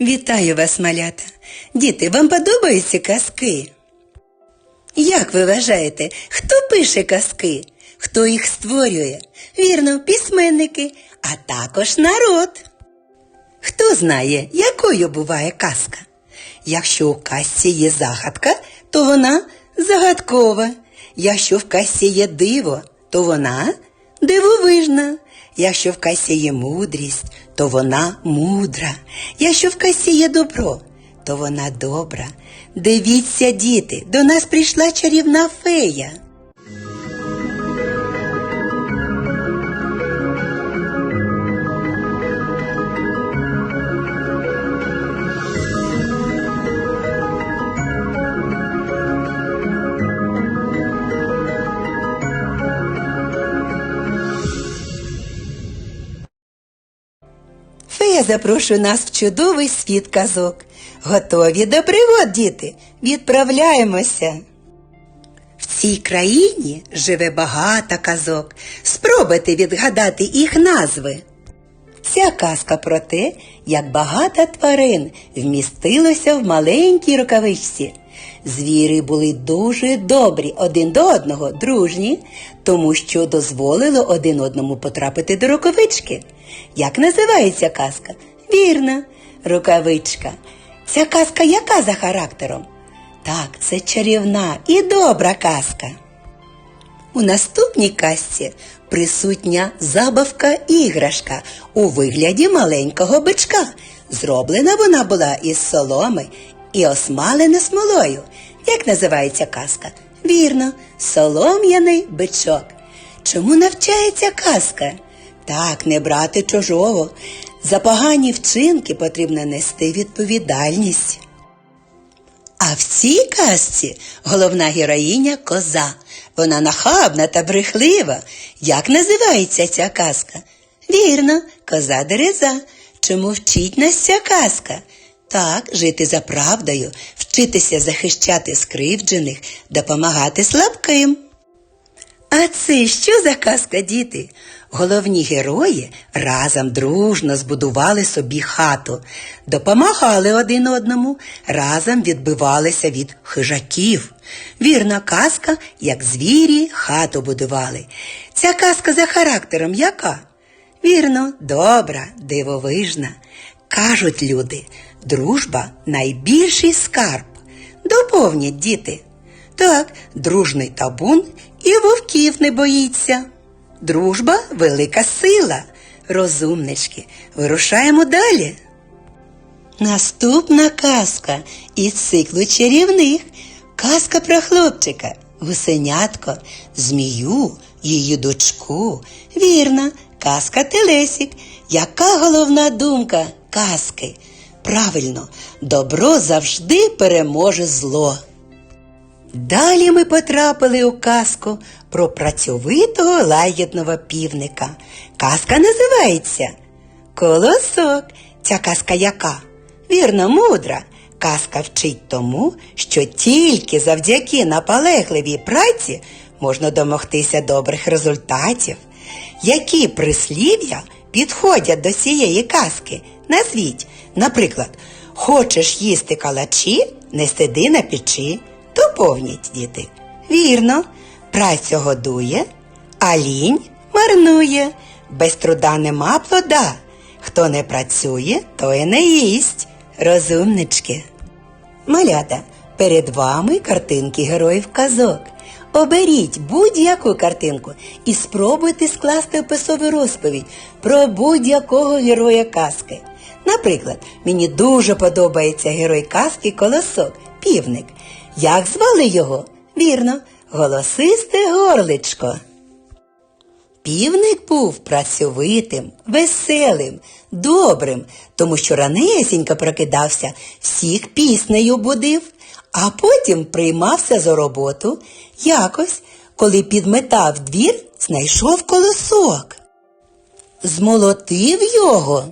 Вітаю вас, малята. Діти, вам подобаються казки? Як ви вважаєте, хто пише казки? Хто їх створює? Вірно, письменники, а також народ. Хто знає, якою буває казка? Якщо у казці є загадка, то вона загадкова. Якщо в казці є диво, то вона дивовижна. Якщо в касі є мудрість, то вона мудра. Якщо в касі є добро, то вона добра. Дивіться, діти, до нас прийшла чарівна фея. Фея запрошує нас в чудовий світ казок. Готові до пригод, діти? Відправляємося. В цій країні живе багато казок. Спробуйте відгадати їх назви. Ця казка про те, як багато тварин вмістилося в маленькій рукавичці. Звіри були дуже добрі один до одного, дружні, тому що дозволило один одному потрапити до рукавички. Як називається казка? Вірно, рукавичка. Ця казка яка за характером? Так, це чарівна і добра казка. У наступній казці присутня забавка-іграшка у вигляді маленького бичка. Зроблена вона була із соломи і осмалена смолою. Як називається казка? Вірно, солом'яний бичок. Чому навчається казка? Так, не брати чужого. За погані вчинки потрібно нести відповідальність. А в цій казці головна героїня коза. Вона нахабна та брехлива. Як називається ця казка? Вірно, коза дереза. Чому вчить нас ця казка? Так, жити за правдою, вчитися захищати скривджених, допомагати слабким. А це що за казка, діти? Головні герої разом дружно збудували собі хату, допомагали один одному, разом відбивалися від хижаків. Вірна казка, як звірі хату будували. Ця казка за характером яка? Вірно, добра, дивовижна. Кажуть люди, дружба найбільший скарб. Доповнять діти. Так, дружний табун і вовків не боїться. Дружба велика сила. Розумнички, вирушаємо далі. Наступна казка із циклу чарівних. Казка про хлопчика, гусенятко, змію, її дочку. Вірна, казка Телесік. Яка головна думка казки? Правильно, добро завжди переможе зло. Далі ми потрапили у казку про працьовитого лагідного півника. Казка називається Колосок. Ця казка яка? Вірно, мудра. Казка вчить тому, що тільки завдяки наполегливій праці можна домогтися добрих результатів. Які прислів'я підходять до цієї казки? Назвіть, наприклад, хочеш їсти калачі, не сиди на печі. Доповніть, діти. Вірно, праця годує, а лінь марнує. Без труда нема плода. Хто не працює, той не їсть. Розумнички. Малята, перед вами картинки героїв казок. Оберіть будь-яку картинку і спробуйте скласти описову розповідь про будь-якого героя казки. Наприклад, мені дуже подобається герой казки Колосок, півник. Як звали його? Вірно, голосисте горличко. Півник був працьовитим, веселим, добрим, тому що ранесенько прокидався, всіх піснею будив, а потім приймався за роботу. Якось, коли підметав двір, знайшов колосок. Змолотив його.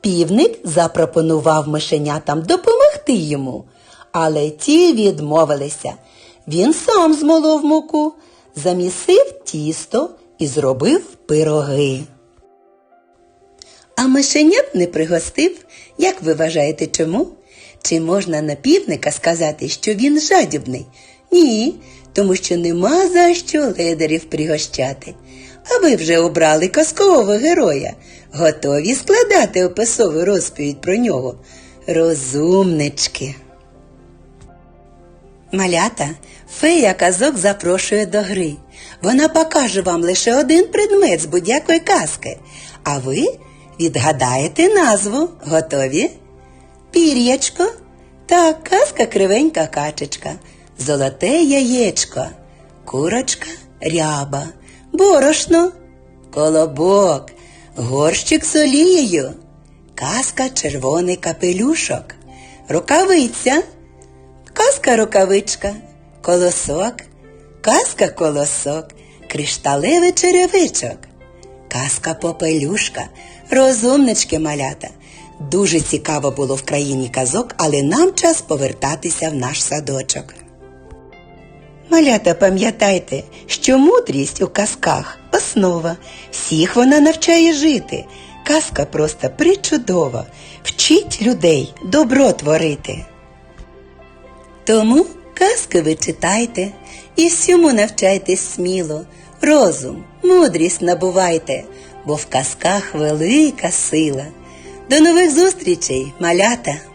Півник запропонував мишенятам допомогти йому, але ті відмовилися. Він сам змолов муку, замісив тісто і зробив пироги. А мишенят не пригостив. Як ви вважаєте, чому? Чи можна на півника сказати, що він жадібний? Ні, тому що нема за що ледарів пригощати. А ви вже обрали казкового героя, готові складати описову розповідь про нього. Розумнички. Малята, фея казок запрошує до гри. Вона покаже вам лише один предмет з будь-якої казки, а ви відгадаєте назву. Готові? Пір'ячко. Так, казка кривенька качечка, золоте яєчко, курочка ряба, борошно, колобок, горщик з олією, казка червоний капелюшок, рукавиця. Казка рукавичка, колосок, казка колосок, кришталевий черевичок, казка попелюшка, розумнички малята. Дуже цікаво було в країні казок, але нам час повертатися в наш садочок. Малята, пам'ятайте, що мудрість у казках основа. Всіх вона навчає жити. Казка просто причудова. Вчить людей добро творити. Тому казки ви читайте і всьому навчайтесь сміло, розум, мудрість набувайте, бо в казках велика сила. До нових зустрічей, малята!